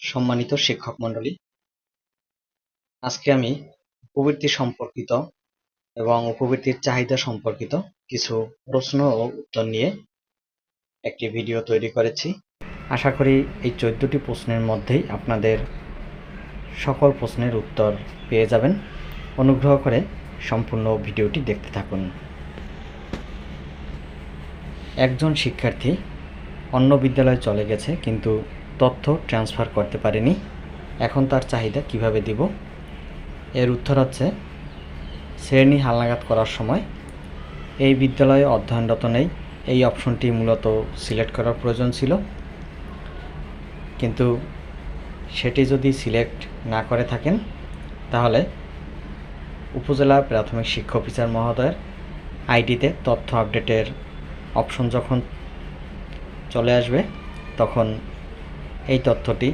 সম্মানিত শিক্ষক মণ্ডলী, আজকে আমি উপবৃত্তি সম্পর্কিত এবং উপবৃত্তির চাহিদা সম্পর্কিত কিছু প্রশ্ন ও উত্তর নিয়ে একটি ভিডিও তৈরি করেছি। আশা করি এই চোদ্দটি প্রশ্নের মধ্যেই আপনাদের সকল প্রশ্নের উত্তর পেয়ে যাবেন। অনুগ্রহ করে সম্পূর্ণ ভিডিওটি দেখতে থাকুন। একজন শিক্ষার্থী অন্য বিদ্যালয়ে চলে গেছে, কিন্তু তথ্য ট্রান্সফার করতে পারেনি। এখন তার চাহিদা কীভাবে দিব? এর উত্তর হচ্ছে, শ্রেণি হালনাগাদ করার সময়। এই বিদ্যালয়ে অধ্যয়নরত নেই। এই অপশনটি মূলত সিলেক্ট করার প্রয়োজন ছিল। কিন্তু সেটি যদি সিলেক্ট না করে থাকেন, তাহলে উপজেলা প্রাথমিক শিক্ষা অফিসার মহোদয়ের আইডিতে তথ্য আপডেটের অপশন যখন চলে আসবে, তখন এই তথ্যটি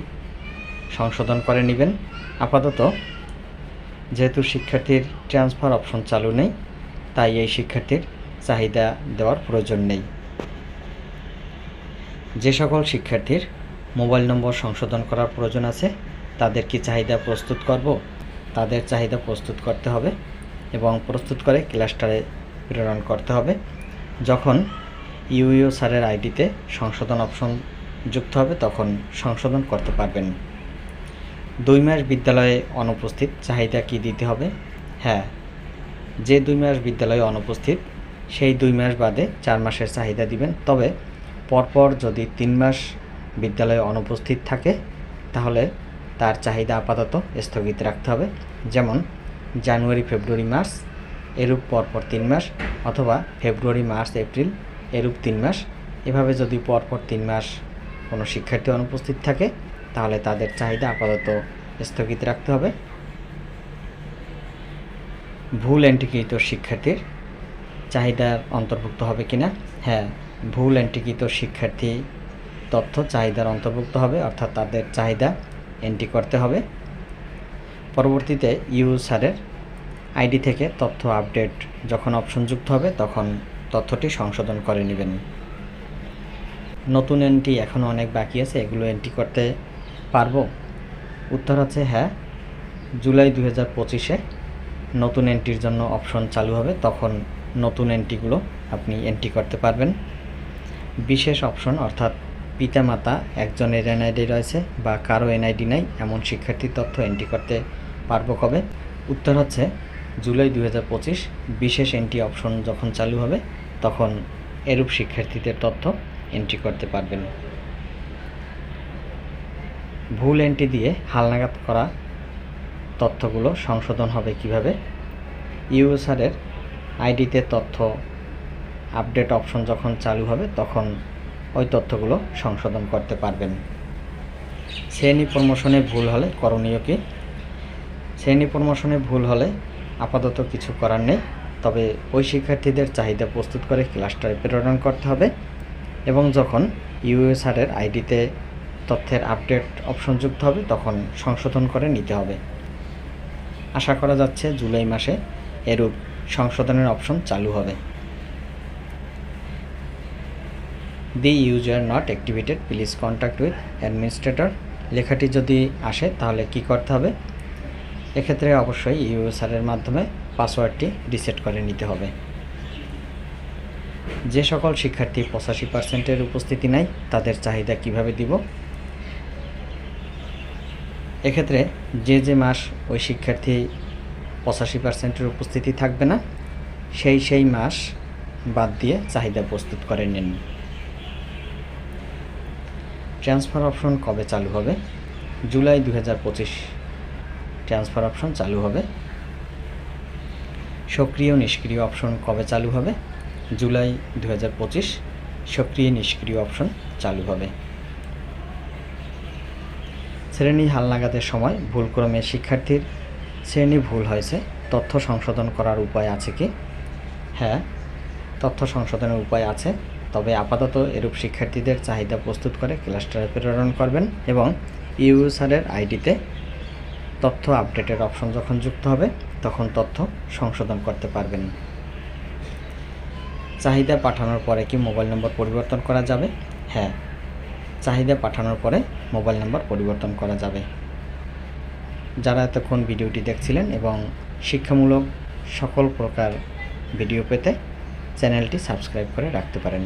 সংশোধন করে নেবেন। আপাতত যেহেতু শিক্ষার্থীর ট্রান্সফার অপশন চালু নেই, তাই এই শিক্ষার্থীর চাহিদা দেওয়ার প্রয়োজন নেই। যে সকল শিক্ষার্থীর মোবাইল নম্বর সংশোধন করার প্রয়োজন আছে, তাদের কি চাহিদা প্রস্তুত করব? তাদের চাহিদা প্রস্তুত করতে হবে এবং প্রস্তুত করে ক্লাস্টারে প্রেরণ করতে হবে। যখন ইউইও স্যারের আইডিতে সংশোধন অপশন যুক্ত হবে তখন সংশোধন করতে পারবেন। দুই মাস বিদ্যালয়ে অনুপস্থিত, চাহিদা কি দিতে হবে? হ্যাঁ যে দুই মাস বিদ্যালয়ে অনুপস্থিত, সেই দুই মাস বাদে চার মাসের চাহিদা দিবেন। তবে পরপর যদি তিন মাস বিদ্যালয়ে অনুপস্থিত থাকে, তাহলে তার চাহিদা আপাতত স্থগিত রাখতে হবে। যেমন, জানুয়ারি, ফেব্রুয়ারি, মার্চ এরূপ পরপর তিন মাস অথবা ফেব্রুয়ারি, মার্চ, এপ্রিল এরূপ তিন মাস। এভাবে যদি পরপর তিন মাস কোনো শিক্ষার্থী অনুপস্থিত থাকে, তাহলে তাদের চাহিদা আপাতত স্থগিত রাখতে হবে। ভুল এন্ট্রিকৃত শিক্ষার্থীর চাহিদার অন্তর্ভুক্ত হবে কিনা? হ্যাঁ ভুল এন্ট্রিকৃত শিক্ষার্থী তথ্য চাহিদার অন্তর্ভুক্ত হবে, অর্থাৎ তাদের চাহিদা এন্ট্রি করতে হবে। পরবর্তীতে ইউসারের আইডি থেকে তথ্য আপডেট যখন অপশন যুক্ত হবে, তখন তথ্যটি সংশোধন করে নেবেন। নতুন এন্ট্রি এখনও অনেক বাকি আছে, এগুলো এন্ট্রি করতে পারব। উত্তর হচ্ছে হ্যাঁ জুলাই দু হাজার পঁচিশে নতুন এন্ট্রির জন্য অপশন চালু হবে, তখন নতুন এন্ট্রিগুলো আপনি এন্ট্রি করতে পারবেন। বিশেষ অপশন অর্থাৎ পিতামাতা, একজনের এনআইডি রয়েছে বা কারও এনআইডি নাই, এমন শিক্ষার্থীর তথ্য এন্ট্রি করতে পারব কবে? উত্তর হচ্ছে জুলাই দু বিশেষ এন্ট্রি অপশন যখন চালু হবে, তখন এরূপ শিক্ষার্থীদের তথ্য এন্ট্রি করতে পারবেন। ভুল এন্ট্রি দিয়ে হালনাগাদ করা তথ্যগুলো সংশোধন হবে কীভাবে? ইউজারের আইডিতে তথ্য আপডেট অপশন যখন চালু হবে, তখন ওই তথ্যগুলো সংশোধন করতে পারবেন। শ্রেণি প্রমোশনে ভুল হলে করণীয় কি? শ্রেণি প্রমোশনে ভুল হলে আপাতত কিছু করার নেই, তবে ওই শিক্ষার্থীদের চাহিদা প্রস্তুত করে ক্লাস্টারে প্রেরণ করতে হবে। এবং যখন ইউএসআরের আইডিতে তথ্যের আপডেট অপশন যুক্ত হবে, তখন সংশোধন করে নিতে হবে। আশা করা যাচ্ছে জুলাই মাসে এরূপ সংশোধনের অপশন চালু হবে। The user not activated please contact with administrator লেখাটি যদি আসে, তাহলে কি করতে হবে? এক্ষেত্রে অবশ্যই ইউএসআরের মাধ্যমে পাসওয়ার্ডটি রিসেট করে নিতে হবে। যে সকল শিক্ষার্থী পঁচাশি পার্সেন্টের উপস্থিতি নাই তাদের চাহিদা কীভাবে দিব? এক্ষেত্রে যে যে মাস ওই শিক্ষার্থী পঁচাশি পার্সেন্টের উপস্থিতি থাকবে না, সেই সেই মাস বাদ দিয়ে চাহিদা প্রস্তুত করে নিন। ট্রান্সফার অপশন কবে চালু হবে? জুলাই দু হাজার পঁচিশ ট্রান্সফার অপশন চালু হবে। সক্রিয় নিষ্ক্রিয় অপশন কবে চালু হবে? জুলাই দু হাজার পঁচিশ সক্রিয় নিষ্ক্রিয় অপশন চালু হবে। শ্রেণি হালনাগাদের সময় ভুলক্রমে শিক্ষার্থীর শ্রেণি ভুল হয়েছে, তথ্য সংশোধন করার উপায় আছে কি? হ্যাঁ তথ্য সংশোধনের উপায় আছে, তবে আপাতত এরূপ শিক্ষার্থীদের চাহিদা প্রস্তুত করে ক্লাস্টারে প্রেরণ করবেন এবং ইউসারের আইডিতে তথ্য আপডেটের অপশন যখন যুক্ত হবে, তখন তথ্য সংশোধন করতে পারবেন। চাহিদা পাঠানোর পরে কি মোবাইল নম্বর পরিবর্তন করা যাবে? হ্যাঁ চাহিদা পাঠানোর পরে মোবাইল নম্বর পরিবর্তন করা যাবে। যারা এতক্ষণ ভিডিওটি দেখছিলেন এবং শিক্ষামূলক সকল প্রকার ভিডিও পেতে চ্যানেলটি সাবস্ক্রাইব করে রাখতে পারেন।